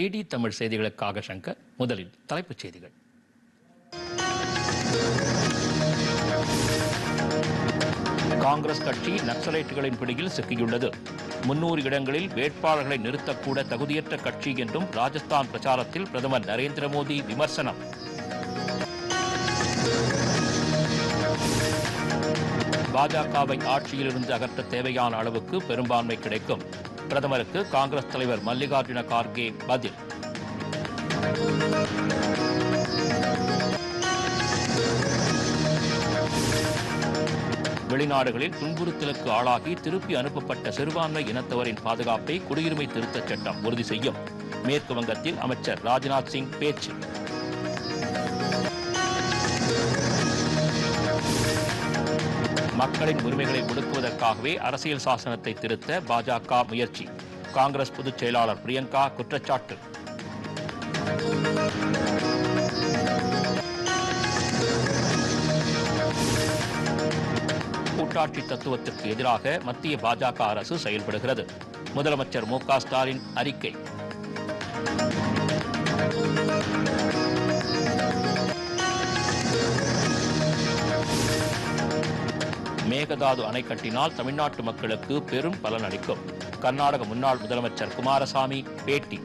DD Tamil செய்திகளுக்காக சங்கர் முதலில் தலைப்புச் செய்திகள். காங்கிரஸ் கட்சி நக்சலைட்டுகளின் பிடியில் சிக்கியுள்ளது. முன்னூறு இடங்களில் வேட்பாளர்களை நிறுத்தக்கூட தகுதியற்ற கட்சி என்றும் ராஜஸ்தான் பிரச்சாரத்தில் பிரதமர் நரேந்திர மோடி விமர்சனம். பாஜகவை ஆட்சியிலிருந்து அகற்ற தேவையான அளவுக்கு பெரும்பான்மை கிடைக்கும். பிரதமருக்கு காங்கிரஸ் தலைவர் மல்லிகார்ஜுன கார்கே பதில். வெளிநாடுகளில் துன்புறுத்தலுக்கு ஆளாகி திருப்பி அனுப்பப்பட்ட சிறுபான்மை இனத்தவரின் பாதுகாப்பை குடியுரிமை திருத்தச் சட்டம் உறுதி செய்யும். மேற்கு வங்கத்தில் அமைச்சர் ராஜ்நாத் சிங் பேச்சு. மக்களின் உரிமைகளை ஒடுக்குவதற்காகவே அரசியல் சாசனத்தை திருத்த பாஜக முயற்சி. காங்கிரஸ் பொதுச் செயலாளர் பிரியங்கா குற்றச்சாட்டு. கூட்டாட்சி தத்துவத்திற்கு எதிராக மத்திய பாஜக அரசு செயல்படுகிறது. முதலமைச்சர் மு க ஸ்டாலின் அறிக்கை. மேகதாது அணை கட்டினால் தமிழ்நாட்டு மக்களுக்கு பெரும் பலன் அளிக்கும். கர்நாடக முன்னாள் முதலமைச்சர் குமாரசாமி பேட்டி.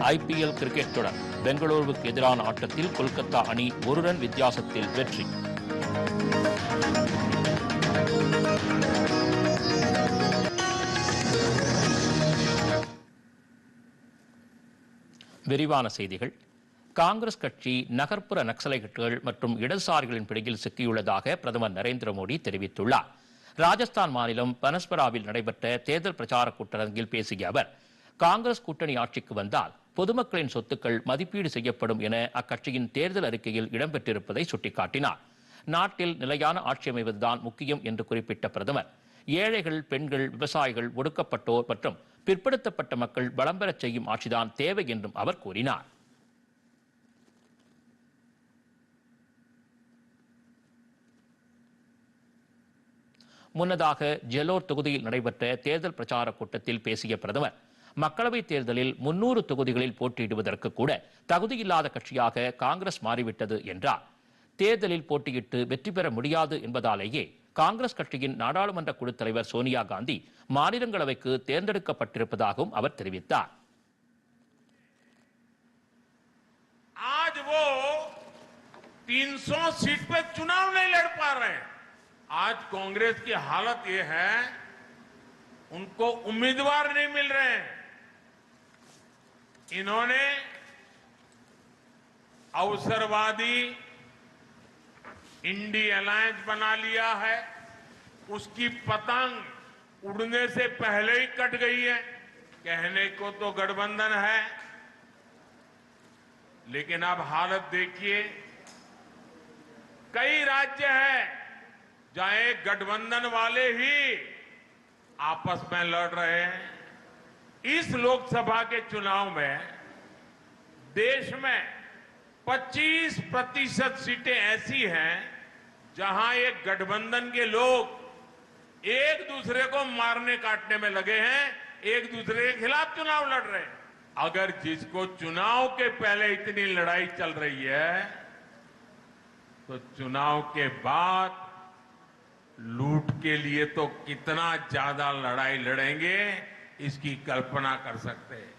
ஐபிஎல் கிரிக்கெட் தொடர். பெங்களூருவுக்கு எதிரான ஆட்டத்தில் கொல்கத்தா அணி ஒரு ரன் வித்தியாசத்தில் வெற்றி. விரிவான செய்திகள். காங்கிரஸ் கட்சி நகர்ப்புற நக்சலைட்டுகள் மற்றும் இடதுசாரிகளின் பிடியில் சிக்கியுள்ளதாக பிரதமர் நரேந்திர மோடி தெரிவித்துள்ளார். ராஜஸ்தான் மாநிலம் பனஸ்பராவில் நடைபெற்ற தேர்தல் பிரச்சார கூட்டரங்கில் பேசிய அவர் காங்கிரஸ் கூட்டணி ஆட்சிக்கு வந்தால் பொதுமக்களின் சொத்துக்கள் மதிப்பீடு செய்யப்படும் என அக்கட்சியின் தேர்தல் அறிக்கையில் இடம்பெற்றிருப்பதை சுட்டிக்காட்டினார். நாட்டில் நிலையான ஆட்சி அமைவதுதான் முக்கியம் என்று குறிப்பிட்ட பிரதமர் ஏழைகள் பெண்கள் விவசாயிகள் ஒடுக்கப்பட்டோர் மற்றும் பிற்படுத்தப்பட்ட மக்கள் வளம் பெறச் செய்யும் ஆட்சிதான் தேவை என்றும் அவர் கூறினார். முன்னதாக ஜெலோர் தொகுதியில் நடைபெற்ற தேர்தல் பிரச்சார கூட்டத்தில் பேசிய பிரதமர் மக்களவைத் தேர்தலில் முன்னூறு தொகுதிகளில் போட்டியிடுவதற்கு கூட தகுதியில்லாத கட்சியாக காங்கிரஸ் மாறிவிட்டது என்றார். தேர்தலில் போட்டியிட்டு வெற்றி பெற முடியாது என்பதாலேயே காங்கிரஸ் கட்சியின் நாடாளுமன்ற குழு தலைவர் சோனியா காந்தி மாநிலங்களவைக்கு தேர்ந்தெடுக்கப்பட்டிருப்பதாகவும் அவர் தெரிவித்தார் आज वो 300 सीट पे चुनाव नहीं लड़ पा रहे हैं आज कांग्रेस की हालत ये है उनको उम्मीदवार नहीं मिल रहे हैं इन्होंने अवसरवादी इंडी अलायंस बना लिया है। उसकी पतंग उड़ने से पहले ही कट गई है। कहने को तो गठबंधन है। लेकिन अब हालत देखिए, कई राज्य हैं जहाँ एक गठबंधन वाले ही आपस में लड़ रहे हैं। इस लोकसभा के चुनाव में देश में 25 प्रतिशत सीटें ऐसी हैं जहाँ एक गठबंधन के लोग एक दूसरे को मारने काटने में लगे हैं, एक दूसरे के खिलाफ चुनाव लड़ रहे हैं। अगर जिसको चुनाव के पहले इतनी लड़ाई चल रही है तो चुनाव के बाद लूट के लिए तो कितना ज़्यादा लड़ाई लड़ेंगे, इसकी कल्पना कर सकते हैं।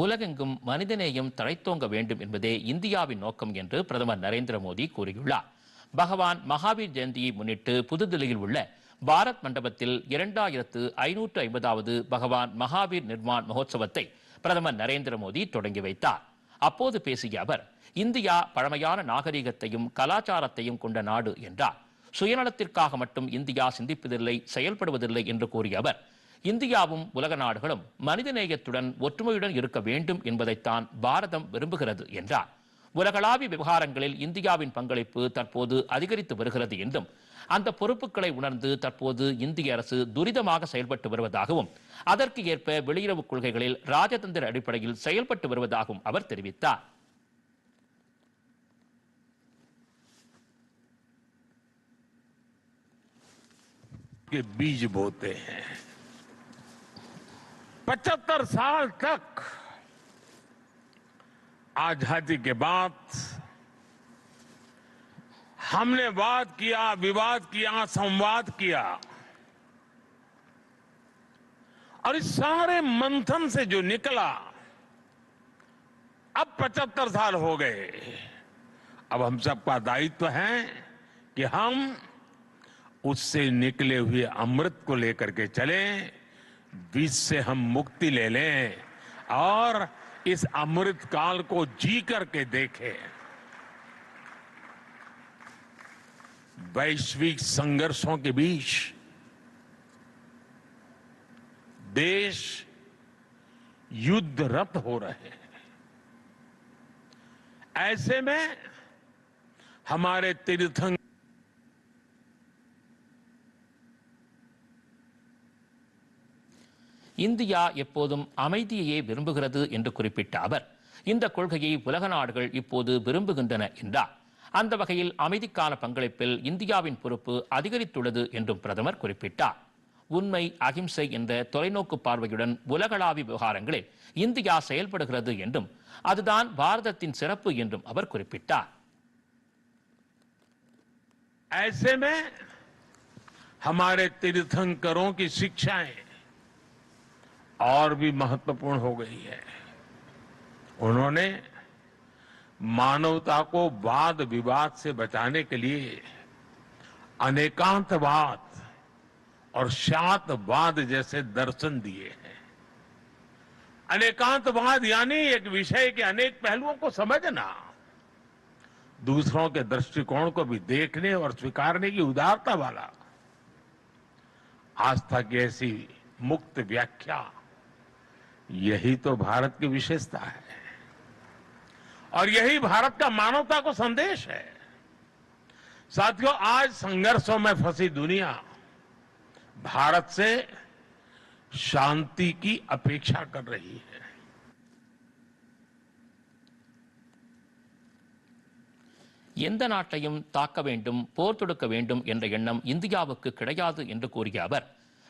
உலகெங்கும் மனிதநேயம் தழைத்தோங்க வேண்டும் என்பதே இந்தியாவின் நோக்கம் என்று பிரதமர் நரேந்திர மோடி கூறியுள்ளார். பகவான் மகாவீர் ஜெயந்தியை முன்னிட்டு புதுதில்லியில் உள்ள பாரத் மண்டபத்தில் இரண்டாயிரத்து ஐநூற்று ஐம்பதாவது பகவான் மகாவீர் நிர்மாண் மகோத்சவத்தை பிரதமர் நரேந்திர மோடி தொடங்கி வைத்தார். அப்போது பேசிய அவர் இந்தியா பழமையான நாகரிகத்தையும் கலாச்சாரத்தையும் கொண்ட நாடு என்றார். சுயநலத்திற்காக மட்டும் இந்தியா சிந்திப்பதில்லை செயல்படுவதில்லை என்று கூறிய அவர் இந்தியாவும் உலக நாடுகளும் மனிதநேயத்துடன் ஒற்றுமையுடன் இருக்க வேண்டும் என்பதைத்தான் பாரதம் விரும்புகிறது என்றார் உலகளாவிய விவகாரங்களில் இந்தியாவின் பங்களிப்பு தற்போது அதிகரித்து வருகிறது என்றும் அந்த பொறுப்புகளை உணர்ந்து தற்போது இந்திய அரசு துரிதமாக செயல்பட்டு வருவதாகவும் அதற்கு ஏற்ப வெளியுறவு கொள்கைகளில் ராஜதந்திர அடிப்படையில் செயல்பட்டு வருவதாகவும் அவர் தெரிவித்தார் के बीज बोते हैं पचहत्तर साल तक आज़ादी के बाद हमने वाद किया, विवाद किया, संवाद किया। और इस सारे मंथन से जो निकला, अब पचहत्तर साल हो गए। अब हम सबका दायित्व है कि हम उससे निकले हुए अमृत को लेकर के चले। विष से हम मुक्ति ले लें और इस अमृत काल को जी करके देखें। वैश्विक संघर्षों के बीच देश युद्धरत हो रहे हैं। ऐसे में हमारे तीर्थंकर இந்தியா எப்போதும் அமைதியையே விரும்புகிறது என்று குறிப்பிட்ட அவர் இந்த கொள்கையை உலக நாடுகள் இப்போது விரும்புகின்றன என்றார் அந்த வகையில் அமைதிக்கான பங்களிப்பில் இந்தியாவின் பொறுப்பு அதிகரித்துள்ளது என்றும் பிரதமர் குறிப்பிட்டார் உண்மை அகிம்சை என்ற தொலைநோக்கு பார்வையுடன் உலகளாவிய விவகாரங்களில் இந்தியா செயல்படுகிறது என்றும் அதுதான் பாரதத்தின் சிறப்பு என்றும் அவர் குறிப்பிட்டார் ऐसे में हमारे तीर्थंकरों की शिक्षाएं और भी महत्वपूर्ण हो गई है। उन्होंने मानवता को वाद विवाद से बचाने के लिए अनेकांतवाद और शातवाद जैसे दर्शन दिए हैं। अनेकांतवाद यानी एक विषय के अनेक पहलुओं को समझना, दूसरों के दृष्टिकोण को भी देखने और स्वीकारने की उदारता वाला। आस्था की ऐसी मुक्त व्याख्या यही तो भारत की विशेषता है और यही भारत का मानवता को संदेश है साथियों आज संघर्षों में फंसी दुनिया भारत से शांति की अपेक्षा कर रही है எந்த நாட்டையும் தாக்க வேண்டும் போர் தொடுக்க வேண்டும் என்ற எண்ணம் இந்தியாவுக்கு கிடையாது என்று கூறிய அவர்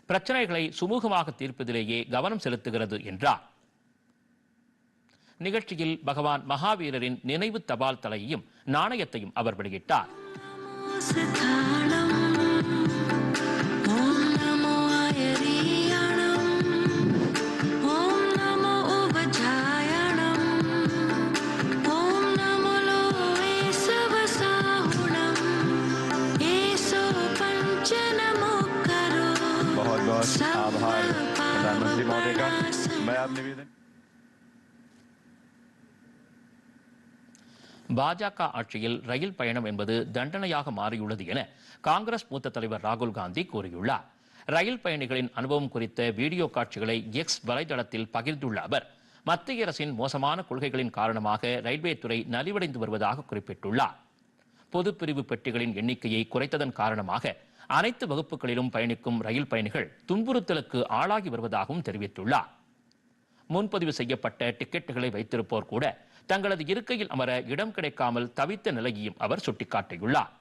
பிரச்சனைகளை சுமூகமாக தீர்ப்பதிலேயே கவனம் செலுத்துகிறது என்றார். நிகழ்ச்சியில் பகவான் மகாவீரரின் நினைவு தபால் தலையையும் நாணயத்தையும் அவர் வெளியிட்டார். प्रधानमंत्री महोदय का मैं आप निवेदन பாஜக ஆட்சியில் ரயில் பயணம் என்பது தண்டனையாக மாறியுள்ளது என காங்கிரஸ் மூத்த தலைவர் ராகுல் காந்தி கூறியுள்ளார் ரயில் பயணிகளின் அனுபவம் குறித்த வீடியோ காட்சிகளை எக்ஸ் வலைதளத்தில் பகிர்ந்துள்ள அவர் மத்திய அரசின் மோசமான கொள்கைகளின் காரணமாக ரயில்வே துறை நலிவடைந்து வருவதாக குறிப்பிட்டுள்ளார் பொதுப்பிரிவு பெட்டிகளின் எண்ணிக்கையை குறைத்ததன் காரணமாக அனைத்து வகுப்புகளிலும் பயணிக்கும் ரயில் பயணிகள் துன்புறுத்தலுக்கு ஆளாகி வருவதாகவும் தெரிவித்துள்ளார். முன்பதிவு செய்யப்பட்ட டிக்கெட்டுகளை வைத்திருப்போர் கூட தங்களது இருக்கையில் அமர இடம் கிடைக்காமல் தவித்த நிலையையும் அவர் சுட்டிக்காட்டியுள்ளார்.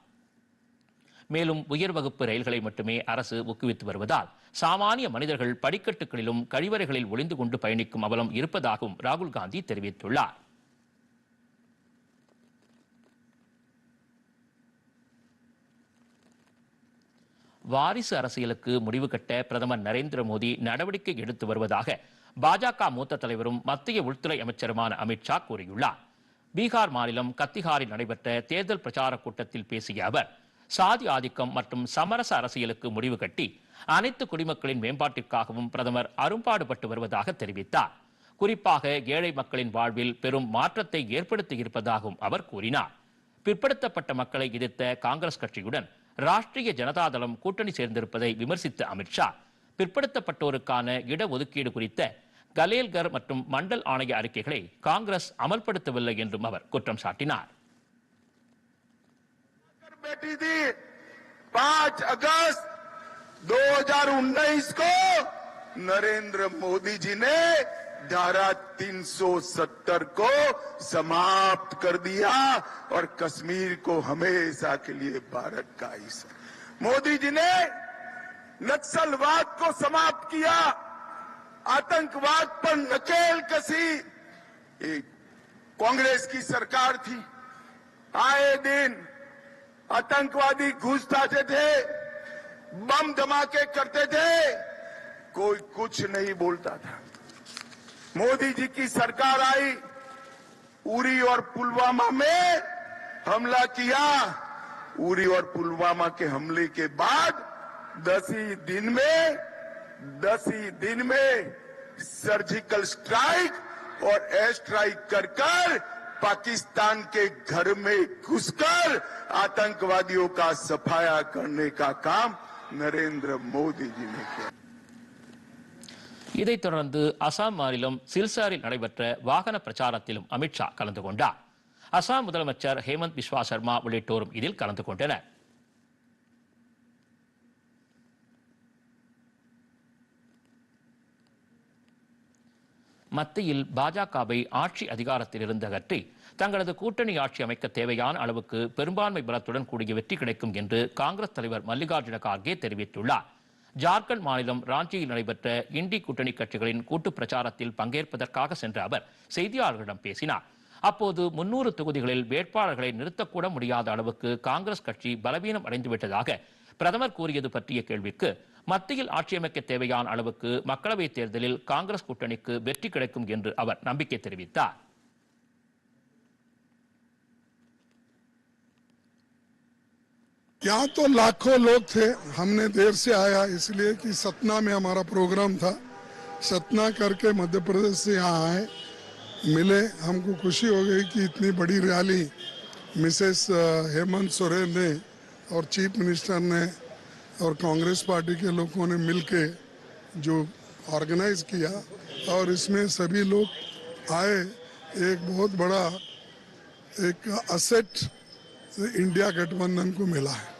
மேலும் உயர் வகுப்பு ரயில்களை மட்டுமே அரசு ஊக்குவித்து வருவதால் சாமானிய மனிதர்கள் படிக்கட்டுகளிலும் கழிவறைகளில் ஒளிந்து கொண்டு பயணிக்கும் அவலம் இருப்பதாகவும் ராகுல் காந்தி தெரிவித்துள்ளார். வாரிசு அரசியலுக்கு முடிவு கட்ட பிரதமர் நரேந்திர மோடி நடவடிக்கை எடுத்து வருவதாக பாஜக மூத்த தலைவரும் மத்திய உள்துறை அமைச்சருமான அமித்ஷா கூறியுள்ளார். பீகார் மாநிலம் கத்திஹாரில் நடைபெற்ற தேர்தல் பிரச்சார கூட்டத்தில் பேசிய அவர் சாதி ஆதிக்கம் மற்றும் சமரச அரசியலுக்கு முடிவு கட்டி அனைத்து குடிமக்களின் மேம்பாட்டிற்காகவும் பிரதமர் அரும்பாடுபட்டு வருவதாக தெரிவித்தார். குறிப்பாக ஏழை மக்களின் வாழ்வில் பெரும் மாற்றத்தை ஏற்படுத்தி இருப்பதாகவும் அவர் கூறினார். பிற்படுத்தப்பட்ட மக்களை எதிர்த்த காங்கிரஸ் கட்சியுடன் ராஷ்டிரிய ஜனதாதளம் கூட்டணி சேர்ந்திருப்பதை விமர்சித்த அமித்ஷா பிற்படுத்தப்பட்டோருக்கான இடஒதுக்கீடு குறித்த கலேல்கர் மற்றும் மண்டல் ஆணைய அறிக்கைகளை காங்கிரஸ் அமல்படுத்தவில்லை என்றும் அவர் குற்றம் சாட்டினார் बेटी थी 5 अगस्त 2019 को नरेंद्र मोदी जी ने धारा 370 को समाप्त कर दिया और कश्मीर को हमेशा के लिए भारत का हिस्सा मोदी जी ने नक्सलवाद को समाप्त किया, आतंकवाद पर नकेल कसी। एक कांग्रेस की सरकार थी। आए दिन आतंकवादी घुस जाते थे, बम धमाके करते थे, कोई कुछ नहीं बोलता था। मोदी जी की सरकार आई, उरी और पुलवामा में हमला किया। उरी और पुलवामा के हमले के बाद दस ही दिन में, दस ही दिन में सर्जिकल स्ट्राइक और एयर स्ट्राइक कर कर पाकिस्तान के घर में घुसकर आतंकवादियों का सफाया करने का काम नरेंद्र मोदी जी ने किया। இதைத் தொடர்ந்து அசாம் மாநிலம் சில்சாரில் நடைபெற்ற வாகன பிரச்சாரத்திலும் அமித்ஷா கலந்து கொண்டார். அசாம் முதலமைச்சர் ஹேமந்த் பிஸ்வா சர்மா உள்ளிட்டோரும் இதில் கலந்து கொண்டனர். மத்தியில் பாஜகவை ஆட்சி அதிகாரத்தில் இருந்து அகற்றி தங்களது கூட்டணி ஆட்சி அமைக்க தேவையான அளவுக்கு பெரும்பான்மை பலத்துடன் கூடிய வெற்றி கிடைக்கும் என்று காங்கிரஸ் தலைவர் மல்லிகார்ஜுன கார்கே தெரிவித்துள்ளார். ஜார்க்கண்ட் மாநிலம் ராஞ்சியில் நடைபெற்ற இண்டி கூட்டணி கட்சிகளின் கூட்டு பிரச்சாரத்தில் பங்கேற்பதற்காக சென்ற அவர் செய்தியாளர்களிடம் பேசினார். அப்போது முன்னூறு தொகுதிகளில் வேட்பாளர்களை நிறுத்தக்கூட முடியாத அளவுக்கு காங்கிரஸ் கட்சி பலவீனம் அடைந்துவிட்டதாக பிரதமர் கூறியது பற்றிய கேள்விக்கு மத்தியில் ஆட்சியமைக்க தேவையான அளவுக்கு மக்களவைத் தேர்தலில் காங்கிரஸ் கூட்டணிக்கு வெற்றி கிடைக்கும் என்று அவர் நம்பிக்கை தெரிவித்தார். यहाँ तो लाखों लोग थे। हमने देर से आया, इसलिए कि सतना में हमारा प्रोग्राम था। सतना करके मध्य प्रदेश से यहाँ आए, मिले। हमको खुशी हो गई कि इतनी बड़ी रैली मिसेस हेमंत सोरेन ने और चीफ मिनिस्टर ने और कांग्रेस पार्टी के लोगों ने मिलके जो ऑर्गेनाइज किया और इसमें सभी लोग आए। एक बहुत बड़ा, एक असेट इंडिया गठबंधन को मिला है।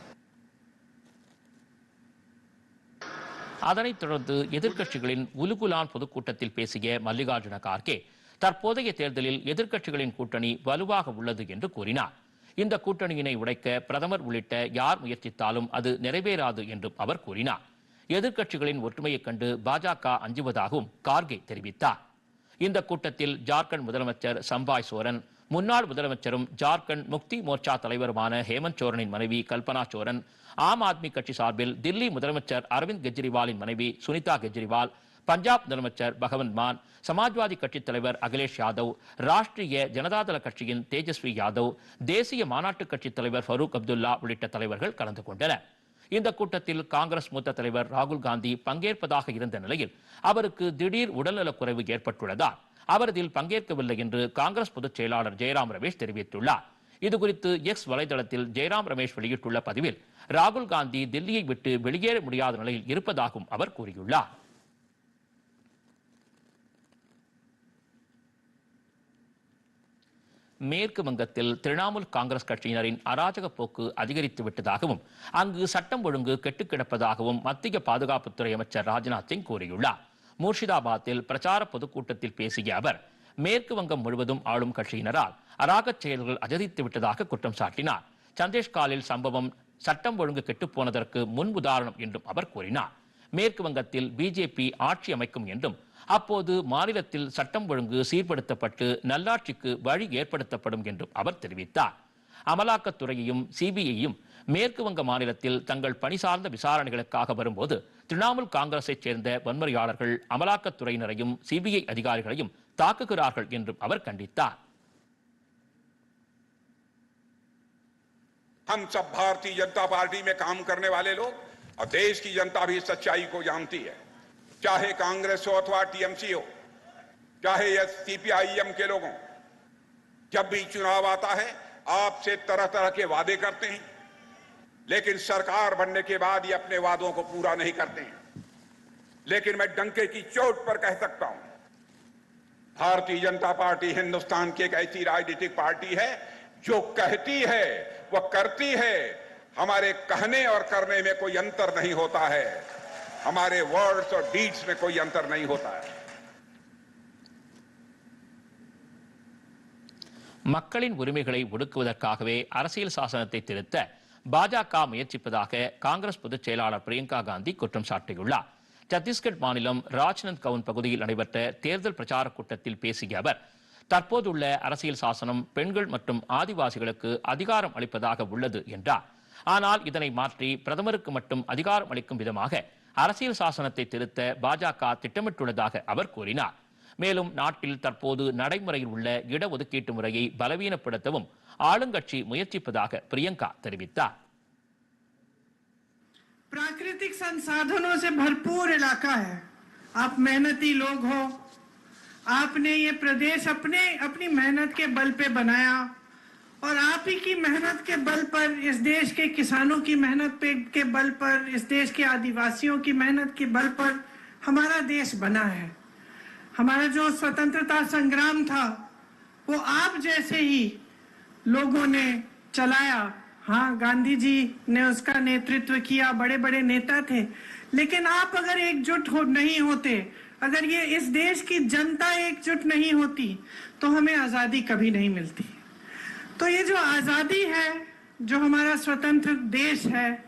அதனைத் தொடர்ந்து எதிர்க்கட்சிகளின் உலுகுலான் பொதுக்கூட்டத்தில் பேசிய மல்லிகார்ஜுன கார்கே தற்போதைய தேர்தலில் எதிர்க்கட்சிகளின் கூட்டணி வலுவாக உள்ளது என்று கூறினார். இந்த கூட்டணியினை உடைக்க பிரதமர் உள்ளிட்ட யார் முயற்சித்தாலும் அது நிறைவேறாது என்றும் அவர் கூறினார். எதிர்க்கட்சிகளின் ஒற்றுமையைக் கண்டு பாஜக அஞ்சுவதாகவும் கார்கே தெரிவித்தார். இந்த கூட்டத்தில் ஜார்க்கண்ட் முதலமைச்சர் சம்பாய் சோரன் முன்னாள் முதலமைச்சரும் ஜார்க்கண்ட் முக்தி மோர்ச்சா தலைவருமான ஹேமந்த் சோரனின் மனைவி கல்பனா சோரன் ஆம் ஆத்மி கட்சி சார்பில் தில்லி முதலமைச்சர் அரவிந்த் கெஜ்ரிவாலின் மனைவி சுனிதா கெஜ்ரிவால் பஞ்சாப் முதலமைச்சர் பகவந்த் மான் சமாஜ்வாதி கட்சித் தலைவர் அகிலேஷ் யாதவ் ராஷ்டிரிய ஜனதாதள கட்சியின் தேஜஸ்வி யாதவ் தேசிய மாநாட்டுக் கட்சித் தலைவர் ஃபரூக் அப்துல்லா உள்ளிட்ட தலைவர்கள் கலந்து கொண்டனர். இந்த கூட்டத்தில் காங்கிரஸ் மூத்த தலைவர் ராகுல் காந்தி பங்கேற்பதாக இருந்த நிலையில் அவருக்கு திடீர் உடல்நலக் குறைவு ஏற்பட்டுள்ளதால் அவர் இதில் பங்கேற்கவில்லை என்று காங்கிரஸ் பொதுச் செயலாளர் ஜெயராம் ரமேஷ் தெரிவித்துள்ளார். இதுகுறித்து எக்ஸ் வலைதளத்தில் ஜெயராம் ரமேஷ் வெளியிட்டுள்ள பதிவில் ராகுல் காந்தி தில்லியை விட்டு வெளியேற முடியாத நிலையில் இருப்பதாகவும் அவர் கூறியுள்ளார். மேற்கு வங்கத்தில் திரிணாமுல் காங்கிரஸ் கட்சியினரின் அராஜக போக்கு அதிகரித்து விட்டதாகவும் அங்கு சட்டம் ஒழுங்கு கெட்டுக்கிடப்பதாகவும் மத்திய பாதுகாப்புத்துறை அமைச்சர் ராஜ்நாத் சிங் கூறியுள்ளார். முர்ஷிதாபாத்தில் பிரச்சார பொதுக்கூட்டத்தில் பேசிய அவர் மேற்கு வங்கம் முழுவதும் ஆளும் கட்சியினரால் அராகச் செயல்கள் அஜதித்து விட்டதாக குற்றம் சாட்டினார். சந்தேஷ்காலில் சம்பவம் சட்டம் ஒழுங்கு கெட்டுப்போனதற்கு முன் உதாரணம் என்றும் அவர் கூறினார். மேற்கு வங்கத்தில் பிஜேபி ஆட்சி அமைக்கும் என்றும் அப்போது மாநிலத்தில் சட்டம் ஒழுங்கு சீர்படுத்தப்பட்டு நல்லாட்சிக்கு வழி ஏற்படுத்தப்படும் என்றும் அவர் தெரிவித்தார். அமலாக்கத்துறையையும் சிபிஐயும் மேற்கு வங்க மாநிலத்தில் தங்கள் பணி சார்ந்த விசாரணைகளுக்காக வரும்போது திரிணாமுல் காங்கிரஸைச் சேர்ந்த வன்முறையாளர்கள் அமலாக்கத்துறையினரையும் சிபிஐ அதிகாரிகளையும் தாக்குகிறார்கள் என்றும் அவர் கண்டித்தார் हम सब भारतीय जनता पार्टी में काम करने वाले लोग और देश की जनता भी इस सच्चाई को जानती है चाहे कांग्रेस हो अथवा टीएमसी हो चाहे यह सीपीआईएम के लोगों जब भी चुनाव आता है आपसे तरह तरह के वादे करते हैं, लेकिन सरकार बनने के बाद ये अपने वादों को पूरा नहीं करते हैं। लेकिन मैं डंके की चोट पर कह सकता हूँ, भारतीय जनता पार्टी हिंदुस्तान की एक ऐसी राजनीतिक पार्टी है, जो कहती है, वह करती है। हमारे कहने और करने में कोई अंतर नहीं होता है, हमारे वर्ड्स और डीड्स में कोई अंतर नहीं होता है। மக்களின் உரிமைகளை ஒடுக்குவதற்காகவே அரசியல் சாசனத்தை திருத்த பாஜக முயற்சிப்பதாக காங்கிரஸ் பொதுச் செயலாளர் பிரியங்கா காந்தி குற்றம் சாட்டியுள்ளார். சத்தீஸ்கர் மாநிலம் ராஜ்நந்த் கவுன் பகுதியில் நடைபெற்ற தேர்தல் பிரச்சார கூட்டத்தில் பேசிய அவர் தற்போதுள்ள அரசியல் சாசனம் பெண்கள் மற்றும் ஆதிவாசிகளுக்கு அதிகாரம் அளிப்பதாக உள்ளது என்றார். ஆனால் இதனை மாற்றி பிரதமருக்கு மட்டும் அதிகாரம் அளிக்கும் விதமாக அரசியல் சாசனத்தை திருத்த பாஜக திட்டமிட்டுள்ளதாக அவர் கூறினார். மேலும் நாட்டில் தற்போது நடைமுறையில் உள்ள இடஒதுக்கீட்டு முறையை பலவீனப்படுத்தவும் ஆளுங்கட்சி முயற்சிப்பதாக பிரியங்கா தெரிவித்தார் प्राकृतिक संसाधनों से भरपूर इलाका है आप मेहनती लोग हो आपने ये प्रदेश अपने अपनी मेहनत के बल पे बनाया और आप ही की मेहनत के बल पर इस देश के किसानों की मेहनत पे के बल पर इस देश के आदिवासियों की मेहनत के बल पर हमारा देश बना है हमारा जो स्वतंत्रता संग्राम था, वो आप जैसे ही लोगों ने चलाया। हाँ गांधी जी ने उसका नेतृत्व किया बड़े बड़े नेता थे। लेकिन आप अगर एकजुट हो, नहीं होते, अगर ये इस देश की जनता एकजुट नहीं होती तो हमें आज़ादी कभी नहीं मिलती। तो ये जो आज़ादी है, जो हमारा स्वतंत्र देश है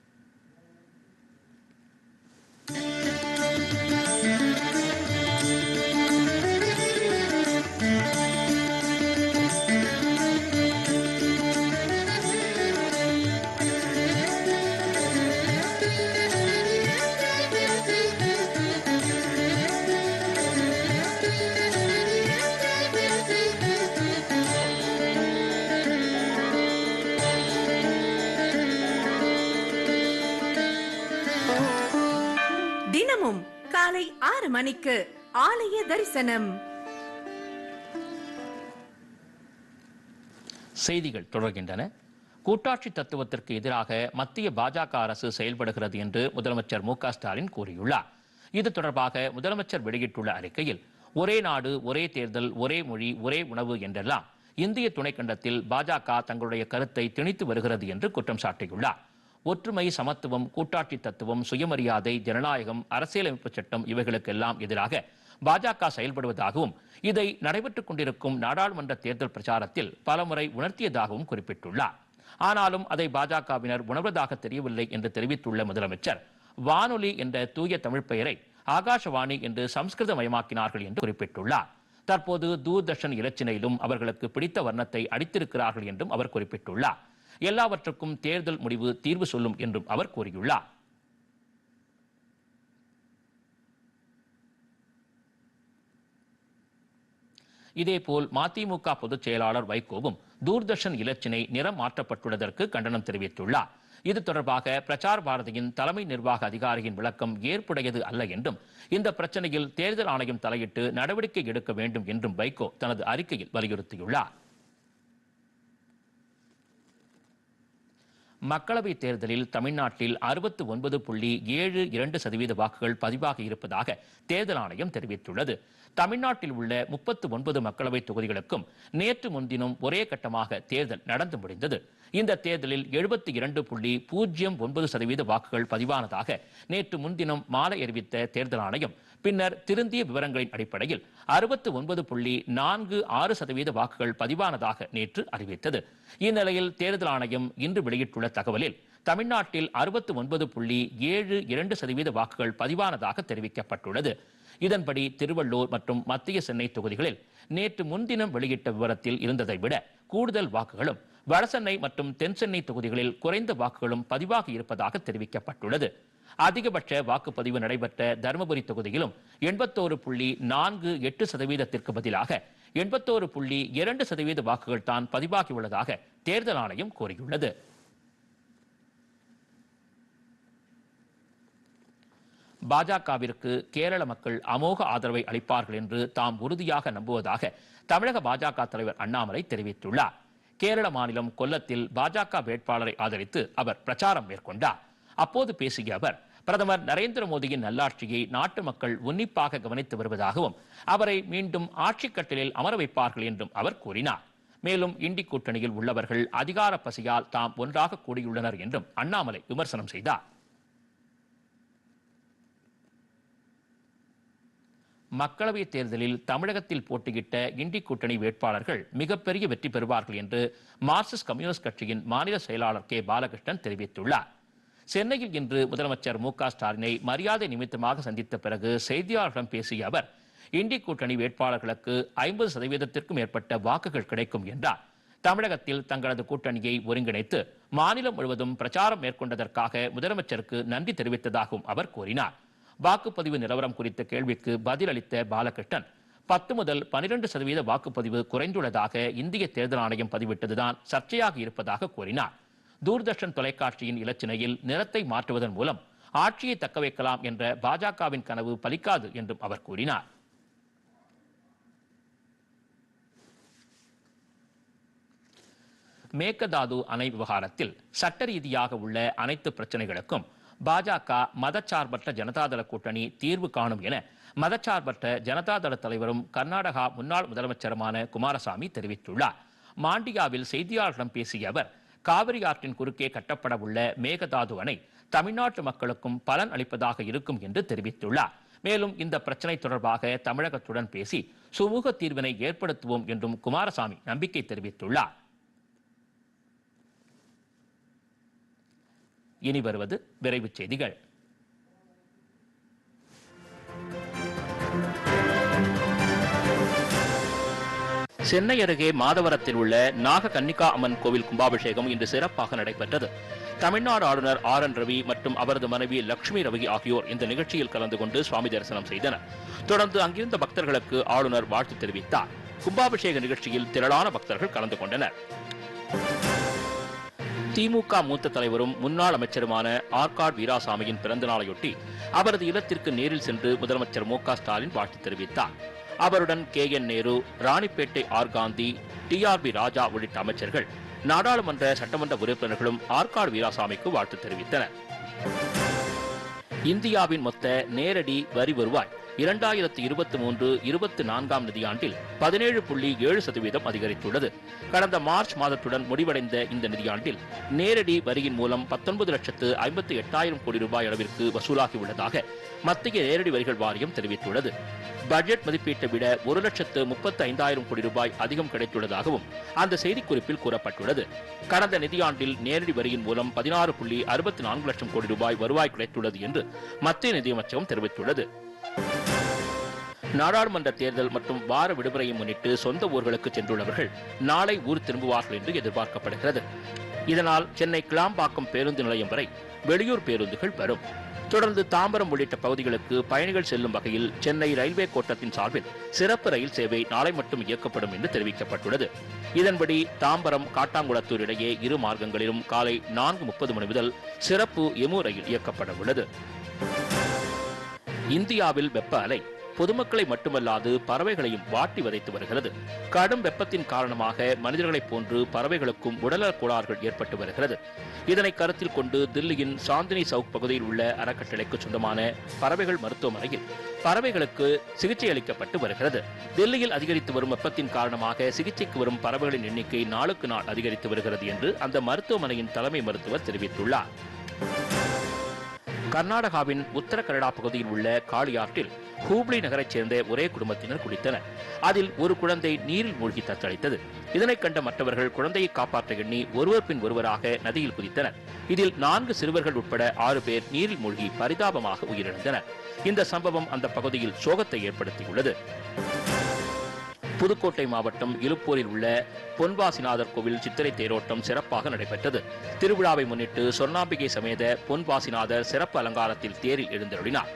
மணிக்கு ஆலய தரிசனம். செய்திகள் தொடர்கின்றன. கூட்டாட்சி தத்துவத்திற்கு எதிராக மத்திய பாஜக அரசு செயல்படுகிறது என்று முதலமைச்சர் மு க ஸ்டாலின் கூறியுள்ளார். இது தொடர்பாக முதலமைச்சர் வெளியிட்டுள்ள அறிக்கையில் ஒரே நாடு ஒரே தேர்தல் ஒரே மொழி ஒரே உணவு என்றெல்லாம் இந்திய துணைக்கண்டத்தில் பாஜக தங்களுடைய கருத்தை திணித்து வருகிறது என்று குற்றம் சாட்டியுள்ளார். ஒற்றுமை சமத்துவம் கூட்டாட்சி தத்துவம் சுயமரியாதை ஜனநாயகம் அரசியலமைப்பு சட்டம் இவைகளுக்கெல்லாம் எதிராக பாஜக செயல்படுவதாகவும் இதை நடைபெற்றுக் கொண்டிருக்கும் நாடாளுமன்ற தேர்தல் பிரச்சாரத்தில் பலமுறை உணர்த்தியதாகவும் குறிப்பிட்டுள்ளார். ஆனாலும் அதை பாஜகவினர் உணர்வதாக தெரியவில்லை என்று தெரிவித்துள்ள முதலமைச்சர் வானொலி என்ற தூய தமிழ் பெயரை ஆகாஷவாணி என்று சம்ஸ்கிருதமயமாக்கினார்கள் என்று குறிப்பிட்டுள்ளார். தற்போது தூர்தர்ஷன் இலச்சினையிலும் அவர்களுக்கு பிடித்த வர்ணத்தை அடித்திருக்கிறார்கள் என்றும் அவர் குறிப்பிட்டுள்ளார். எல்லாவற்றுக்கும் தேர்தல் முடிவு தீர்வு சொல்லும் என்றும் அவர் கூறியுள்ளார். இதேபோல் மதிமுக பொதுச் செயலாளர் வைகோவும் தூர்தர்ஷன் இலச்சினை நிறம் மாற்றப்பட்டுள்ளதற்கு கண்டனம் தெரிவித்துள்ளார். இது தொடர்பாக பிரசார் பாரதியின் தலைமை நிர்வாக அதிகாரியின் விளக்கம் ஏற்புடையது அல்ல என்றும் இந்த பிரச்சனையில் தேர்தல் ஆணையம் தலையிட்டு நடவடிக்கை எடுக்க வேண்டும் என்றும் வைகோ தனது அறிக்கையில் வலியுறுத்தியுள்ளார். மக்களவைத் தேர்தலில் தமிழ்நாட்டில் அறுபத்து ஒன்பது புள்ளி ஏழு இரண்டு சதவீத வாக்குகள் பதிவாகி இருப்பதாக தேர்தல் ஆணையம் தெரிவித்துள்ளது. தமிழ்நாட்டில் உள்ள முப்பத்து ஒன்பது மக்களவைத் தொகுதிகளுக்கும் நேற்று முன்தினம் ஒரே கட்டமாக தேர்தல் நடந்து முடிந்தது. இந்த தேர்தலில் எழுபத்தி இரண்டு புள்ளி பூஜ்ஜியம் ஒன்பது சதவீத வாக்குகள் பதிவானதாக நேற்று முன்தினம் மாலை அறிவித்த தேர்தல் ஆணையம் பின்னர் திருந்திய விவரங்களின் அடிப்படையில் அறுபத்து ஒன்பது புள்ளி நான்கு ஆறு சதவீத வாக்குகள் பதிவானதாக நேற்று அறிவித்தது. இந்நிலையில் தேர்தல் ஆணையம் இன்று வெளியிட்டுள்ள தகவலில் தமிழ்நாட்டில் அறுபத்து ஒன்பது புள்ளி ஏழு இரண்டு சதவீத வாக்குகள் பதிவானதாக தெரிவிக்கப்பட்டுள்ளது. இதன்படி திருவள்ளூர் மற்றும் மத்திய சென்னை தொகுதிகளில் நேற்று முன்தினம் வெளியிட்ட விவரத்தில் இருந்ததை விட கூடுதல் வாக்குகளும் வடசென்னை மற்றும் தென்சென்னை தொகுதிகளில் குறைந்த வாக்குகளும் பதிவாகி இருப்பதாக தெரிவிக்கப்பட்டுள்ளது. அதிகபட்ச வாக்குப்பதிவு நடைபெற்ற தருமபுரி தொகுதியிலும் எண்பத்தோரு புள்ளி நான்கு எட்டு சதவீதத்திற்கு பதிலாக எண்பத்தோரு புள்ளி இரண்டு சதவீத வாக்குகள் தான் பதிவாகியுள்ளதாக தேர்தல் ஆணையம் கூறியுள்ளது. பாஜகவிற்கு கேரள மக்கள் அமோக ஆதரவை அளிப்பார்கள் என்று தாம் உறுதியாக நம்புவதாக தமிழக பாஜக தலைவர் அண்ணாமலை தெரிவித்துள்ளார். கேரள மாநிலம் கொல்லத்தில் பாஜக வேட்பாளரை ஆதரித்து அவர் பிரச்சாரம் மேற்கொண்டார். அப்போது பேசிய அவர் பிரதமர் நரேந்திர மோடியின் நல்லாட்சியை நாட்டு மக்கள் உன்னிப்பாக கவனித்து வருவதாகவும் அவரை மீண்டும் ஆட்சிக் கட்டலில் அமர வைப்பார்கள் என்றும் அவர் கூறினார். மேலும் இண்டி கூட்டணியில் உள்ளவர்கள் அதிகார பசியால் தாம் ஒன்றாக கூடியுள்ளனர் என்றும் அண்ணாமலை விமர்சனம் செய்தார். மக்களவைத் தேர்தலில் தமிழகத்தில் போட்டியிட்ட இண்டி கூட்டணி வேட்பாளர்கள் மிகப்பெரிய வெற்றி பெறுவார்கள் என்று மார்க்சிஸ்ட் கம்யூனிஸ்ட் கட்சியின் மாநில செயலாளர் கே. பாலகிருஷ்ணன் தெரிவித்துள்ளார். சென்னையில் இன்று முதலமைச்சர் மு. க. ஸ்டாலினை மரியாதை நிமித்தமாக சந்தித்த பிறகு செய்தியாளர்களிடம் பேசிய அவர் இண்டி கூட்டணி வேட்பாளர்களுக்கு ஐம்பது சதவீதத்திற்கும் மேற்பட்ட வாக்குகள் கிடைக்கும் என்றார். தமிழகத்தில் தங்களது கூட்டணியை ஒருங்கிணைத்து மாநிலம் முழுவதும் பிரச்சாரம் மேற்கொண்டதற்காக முதலமைச்சருக்கு நன்றி தெரிவித்ததாகவும் அவர் கூறினார். வாக்குப்பதிவு நிலவரம் குறித்த கேள்விக்கு பதிலளித்த பாலகிருஷ்ணன் பத்து முதல் பனிரெண்டு சதவீத வாக்குப்பதிவு குறைந்துள்ளதாக இந்திய தேர்தல் ஆணையம் பதிவிட்டதுதான் சர்ச்சையாக இருப்பதாக கூறினார். தூர்தர்ஷன் தொலைக்காட்சியின் இலச்சினையில் நிறத்தை மாற்றுவதன் மூலம் ஆட்சியை தக்கவைக்கலாம் என்ற பாஜகவின் கனவு பலிக்காது என்றும் அவர் கூறினார். மேகதாது அணை விவகாரத்தில் சட்ட ரீதியாக உள்ள அனைத்து பிரச்சனைகளுக்கும் பாஜக மதச்சார்பற்ற ஜனதாதள கூட்டணி தீர்வு காணும் என மதச்சார்பற்ற ஜனதாதள தலைவரும் கர்நாடகா முன்னாள் முதலமைச்சருமான குமாரசாமி தெரிவித்துள்ளார். மாண்டியாவில் செய்தியாளர்களிடம் பேசிய அவர் காவிரி ஆற்றின் குறுக்கே கட்டப்பட உள்ள மேகதாது அணை தமிழ்நாட்டு மக்களுக்கும் பலன் அளிப்பதாக இருக்கும் என்று தெரிவித்துள்ளார். மேலும் இந்த பிரச்சனை தொடர்பாக தமிழகத்துடன் பேசி சுமூக தீர்வினை ஏற்படுத்துவோம் என்றும் குமாரசாமி நம்பிக்கை தெரிவித்துள்ளார். இனி வருவது விரைவுச் செய்திகள். சென்னை அருகே மாதவரத்தில் உள்ள நாக கன்னிகா அம்மன் கோவில் கும்பாபிஷேகம் இன்று சிறப்பாக நடைபெற்றது. தமிழ்நாடு ஆளுநர் ஆர் என் ரவி மற்றும் அவரது மனைவி லட்சுமி ரவி ஆகியோர் இந்த நிகழ்ச்சியில் கலந்து கொண்டு சுவாமி தரிசனம் செய்தனர். தொடர்ந்து அங்கிருந்த பக்தர்களுக்கு ஆளுநர் வாழ்த்து தெரிவித்தார். கும்பாபிஷேக நிகழ்ச்சியில் திரளான பக்தர்கள் கலந்து கொண்டனர். திமுக மூத்த தலைவரும் முன்னாள் அமைச்சருமான ஆர்காட் வீராசாமியின் பிறந்தநாளையொட்டி அவரது இல்லத்திற்கு நேரில் சென்று முதலமைச்சர் மு ஸ்டாலின் வாழ்த்து தெரிவித்தார். அவருடன் K N Nehru Ranipet R Gandhi TRB Raja உள்ளிட்ட அமைச்சர்கள் நாடாளுமன்ற சட்டமன்ற உறுப்பினர்களும் ஆர்காட் வீராசாமிக்கு வாழ்த்து தெரிவித்தனர். இந்தியாவின் மொத்த நேரடி வரி வருவாய் இரண்டாயிரத்தி இருபத்தி மூன்று இருபத்தி நான்காம் நிதியாண்டில் பதினேழு புள்ளி ஏழு சதவீதம் அதிகரித்துள்ளது. கடந்த மார்ச் மாதத்துடன் முடிவடைந்த இந்த நிதியாண்டில் நேரடி வரியின் மூலம் பத்தொன்பது லட்சத்து ஐம்பத்தி எட்டாயிரம் கோடி ரூபாய் அளவிற்கு வசூலாகியுள்ளதாக மத்திய நேரடி வரிகள் வாரியம் தெரிவித்துள்ளது. பட்ஜெட் மதிப்பீட்டை விட ஒரு லட்சத்து முப்பத்தி ஐந்தாயிரம் கோடி ரூபாய் அதிகம் கிடைத்துள்ளதாகவும் அந்த செய்திக்குறிப்பில் கூறப்பட்டுள்ளது. கடந்த நிதியாண்டில் நேரடி வரியின் மூலம் பதினாறு புள்ளி அறுபத்தி நான்கு லட்சம் கோடி ரூபாய் வருவாய் கிடைத்துள்ளது என்று மத்திய நிதியமைச்சகம் தெரிவித்துள்ளது. நாடாளுமன்ற தேர்தல் மற்றும் வார விடுமுறையை முன்னிட்டு சொந்த ஊர்களுக்கு சென்றுள்ளவர்கள் நாளை ஊர் திரும்புவார்கள் என்று எதிர்பார்க்கப்படுகிறது. இதனால் சென்னை கிளாம்பாக்கம் பேருந்து நிலையம் வரை வெளியூர் பேருந்துகள் வரும். தொடர்ந்து தாம்பரம் உள்ளிட்ட பகுதிகளுக்கு பயணிகள் செல்லும் வகையில் சென்னை ரயில்வே கோட்டத்தின் சார்பில் சிறப்பு ரயில் சேவை நாளை மட்டும் இயக்கப்படும் என்று தெரிவிக்கப்பட்டுள்ளது. இதன்படி தாம்பரம் காட்டாங்குளத்தூர் இடையே இரு மார்க்கங்களிலும் காலை நான்கு முப்பது மணி முதல் சிறப்பு எமு ரயில் இயக்கப்பட உள்ளது இந்தியாவில் வெப்ப அலை பொதுமக்களை மட்டுமல்லாது பறவைகளையும் வாட்டி வதைத்து வருகிறது. கடும் வெப்பத்தின் காரணமாக மனிதர்களைப் போன்று பறவைகளுக்கும் உடல்நலக் கோளாறுகள் ஏற்பட்டு வருகிறது. இதனை கருத்தில் கொண்டு தில்லியின் சாந்தினி சவுக் பகுதியில் உள்ள அறக்கட்டளைக்கு சொந்தமான பறவைகள் மருத்துவமனையில் பறவைகளுக்கு சிகிச்சை அளிக்கப்பட்டு வருகிறது. தில்லியில் அதிகரித்து வரும் வெப்பத்தின் காரணமாக சிகிச்சைக்கு வரும் பறவைகளின் எண்ணிக்கை நாளுக்கு நாள் அதிகரித்து வருகிறது என்று அந்த மருத்துவமனையின் தலைமை மருத்துவர் தெரிவித்துள்ளார். கர்நாடகாவின் உத்தர கனடா பகுதியில் உள்ள காளியாற்றில் ஹூப்ளி நகரைச் சேர்ந்த ஒரே குடும்பத்தினர் குளித்தனர். அதில் ஒரு குழந்தை நீரில் மூழ்கி தத்தளித்தது. இதனைக் கண்ட மற்றவர்கள் குழந்தையை காப்பாற்ற எண்ணி ஒருவர் பின் ஒருவராக நதியில் குதித்தனர். இதில் நான்கு சிறுவர்கள் உட்பட ஆறு பேர் நீரில் மூழ்கி பரிதாபமாக உயிரிழந்தனர். இந்த சம்பவம் அந்த பகுதியில் சோகத்தை ஏற்படுத்தியுள்ளது. புதுக்கோட்டை மாவட்டம் இலுப்பூரில் உள்ள பொன்வாசிநாதர் கோவில் சித்திரை தேரோட்டம் சிறப்பாக நடைபெற்றது. திருவிழாவை முன்னிட்டு சொர்ணாம்பிகை சமேத பொன்வாசிநாதர் சிறப்பு அலங்காரத்தில் தேரில் எழுந்தருளினார்.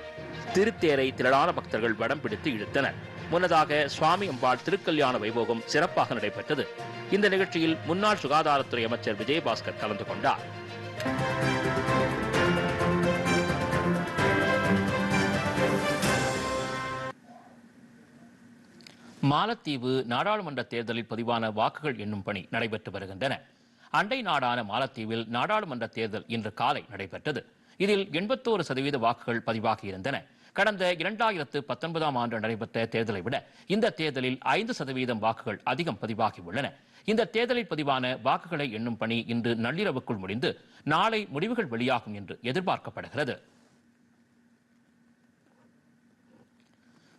திருத்தேரை திரளான பக்தர்கள் வடம் பிடித்து இழுத்தனர். முன்னதாக சுவாமி அம்பாள் திருக்கல்யாண வைபோகம் சிறப்பாக நடைபெற்றது. இந்த நிகழ்ச்சியில் முன்னாள் சுகாதாரத்துறை அமைச்சர் விஜயபாஸ்கர் கலந்து கொண்டார். மாலத்தீவு நாடாளுமன்ற தேர்தலில் பதிவான வாக்குகள் எண்ணும் பணி நடைபெற்று வருகின்றன. அண்டை நாடான மாலத்தீவில் நாடாளுமன்ற தேர்தல் இன்று காலை நடைபெற்றது. இதில் எண்பத்தோரு சதவீத வாக்குகள் பதிவாகி இருந்தன. கடந்த இரண்டாயிரத்து பத்தொன்பதாம் ஆண்டு நடைபெற்ற தேர்தலை விட இந்த தேர்தலில் ஐந்து சதவீதம் வாக்குகள் அதிகம் பதிவாகியுள்ளன இந்த தேர்தலில் பதிவான வாக்குகளை எண்ணும் பணி இன்று நள்ளிரவுக்குள் முடிந்து நாளை முடிவுகள் வெளியாகும் என்று எதிர்பார்க்கப்படுகிறது.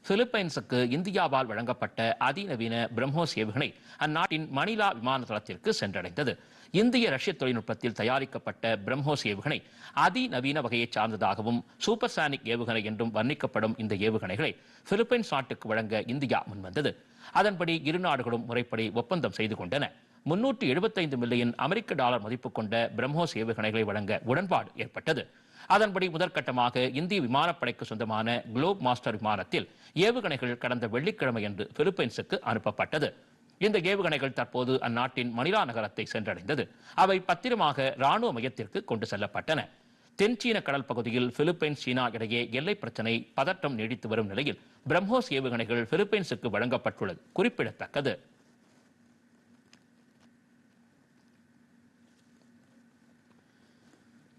பிலிப்பைன்ஸுக்கு இந்தியாவால் வழங்கப்பட்ட அதிநவீன பிரம்மோஸ் ஏவுகணை அந்நாட்டின் மணிலா விமான தளத்திற்கு சென்றடைந்தது. இந்திய ரஷ்ய தொழில்நுட்பத்தில் தயாரிக்கப்பட்ட பிரம்மோஸ் ஏவுகணை அதிநவீன வகையைச் சார்ந்ததாகவும் சூப்பர்சானிக் ஏவுகணை என்றும் வர்ணிக்கப்படும் இந்த ஏவுகணைகளை பிலிப்பைன்ஸ் நாட்டுக்கு வழங்க இந்தியா முன்வந்தது. அதன்படி இரு நாடுகளும் முறைப்படி ஒப்பந்தம் செய்து கொண்டன. முன்னூற்று எழுபத்தைந்து மில்லியன் அமெரிக்க டாலர் மதிப்பு கொண்ட பிரம்மோஸ் ஏவுகணைகளை வழங்க உடன்பாடு ஏற்பட்டது. அதன்படி முதற்கட்டமாக இந்திய விமானப்படைக்கு சொந்தமான குளோப் மாஸ்டர் விமானத்தில் ஏவுகணைகள் கடந்த வெள்ளிக்கிழமை என்று பிலிப்பைன்ஸுக்கு அனுப்பப்பட்டது. இந்த ஏவுகணைகள் தற்போது அந்நாட்டின் மணிலா நகரத்தை சென்றடைந்தது. அவை பத்திரமாக ராணுவ மையத்திற்கு கொண்டு செல்லப்பட்டன. தென்சீன கடல் பகுதியில் பிலிப்பைன்ஸ் சீனா இடையே எல்லை பிரச்சினை பதட்டம் நீடித்து வரும் நிலையில் பிரம்மோஸ் ஏவுகணைகள் பிலிப்பைன்ஸுக்கு வழங்கப்பட்டுள்ளது. குறிப்பிடத்தக்கது.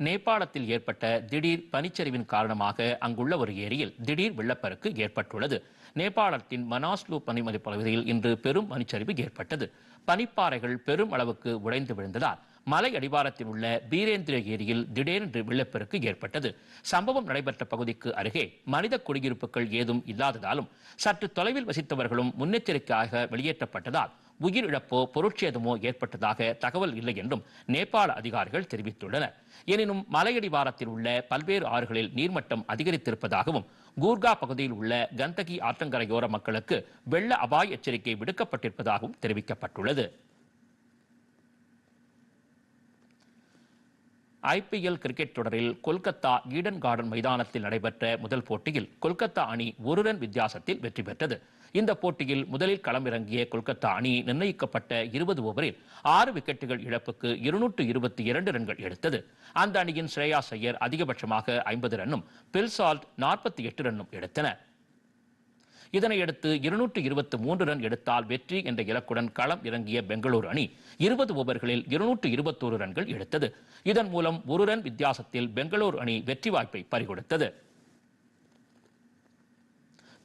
நேபாளத்தில் ஏற்பட்ட திடீர் பனிச்சரிவின் காரணமாக அங்குள்ள ஒரு ஏரியில் திடீர் வெள்ளப்பெருக்கு ஏற்பட்டுள்ளது. நேபாளத்தின் மனாஸ்லு பனிமலை பகுதியில் இன்று பெரும் பனிச்சரிவு ஏற்பட்டது. பனிப்பாறைகள் பெரும் அளவுக்கு உடைந்து விழுந்ததால் மலை அடிவாரத்தில் உள்ள பீரேந்திர ஏரியில் திடீரென்று வெள்ளப்பெருக்கு ஏற்பட்டது. சம்பவம் நடைபெற்ற பகுதிக்கு அருகே மனித குடியிருப்புகள் ஏதும் இல்லாததாலும் சற்று தொலைவில் வசித்தவர்களும் முன்னெச்சரிக்கையாக வெளியேற்றப்பட்டதால் உயிரிழப்போ பொருட்சேதமோ ஏற்பட்டதாக தகவல் இல்லை என்றும் நேபாள அதிகாரிகள் தெரிவித்துள்ளனர். எனினும் மலையடிவாரத்தில் உள்ள பல்வேறு ஆறுகளில் நீர்மட்டம் அதிகரித்திருப்பதாகவும் கூர்கா பகுதியில் உள்ள கந்தகி ஆற்றங்கரையோர மக்களுக்கு வெள்ள அபாய எச்சரிக்கை விடுக்கப்பட்டிருப்பதாகவும் தெரிவிக்கப்பட்டுள்ளது. ஐபிஎல் கிரிக்கெட் தொடரில் கொல்கத்தா ஈடன் கார்டன் மைதானத்தில் நடைபெற்ற முதல் போட்டியில் கொல்கத்தா அணி ஒரு ரன் வித்தியாசத்தில் வெற்றி பெற்றது. இந்த போட்டியில் முதலில் களமிறங்கிய கொல்கத்தா அணி நிர்ணயிக்கப்பட்ட இருபது ஓவரில் ஆறு விக்கெட்டுகள் இழப்புக்கு இருநூற்று இருபத்தி இரண்டு ரன்கள் எடுத்தது. அந்த அணியின் ஸ்ரேயா ஐயர் அதிகபட்சமாக ஐம்பது ரன்னும் பில்சால்ட் நாற்பத்தி எட்டு ரன்னும் எடுத்தனர் இதனையடுத்து இருநூற்று இருபத்தி மூன்று ரன் எடுத்தால் வெற்றி என்ற இலக்குடன் களம் இறங்கிய பெங்களூரு அணி இருபது ஓவர்களில் இருநூற்று இருபத்தோரு ரன்கள் எடுத்தது. இதன் மூலம் ஒரு ரன் வித்தியாசத்தில் பெங்களூரு அணி வெற்றி வாய்ப்பை பறிகொடுத்தது.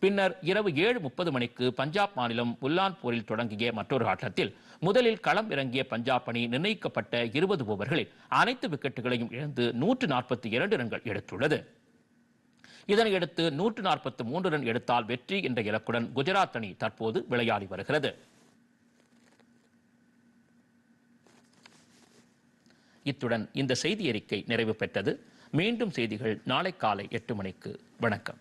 பின்னர் இரவு ஏழு முப்பது மணிக்கு பஞ்சாப் மாநிலம் உல்லான்பூரில் தொடங்கிய மற்றொரு ஆட்டத்தில் முதலில் களம் இறங்கிய பஞ்சாப் அணி நிர்ணயிக்கப்பட்ட இருபது ஓவர்களில் அனைத்து விக்கெட்டுகளையும் இழந்து நூற்று நாற்பத்தி இரண்டு ரன்கள் எடுத்துள்ளது. இதனையடுத்து நூற்று நாற்பத்தி மூன்று ரன் எடுத்தால் வெற்றி என்ற இலக்குடன் குஜராத் அணி தற்போது விளையாடி வருகிறது. இத்துடன் இந்த செய்தி அறிக்கை நிறைவு பெற்றது. மீண்டும் செய்திகள் நாளை காலை எட்டு மணிக்கு. வணக்கம்.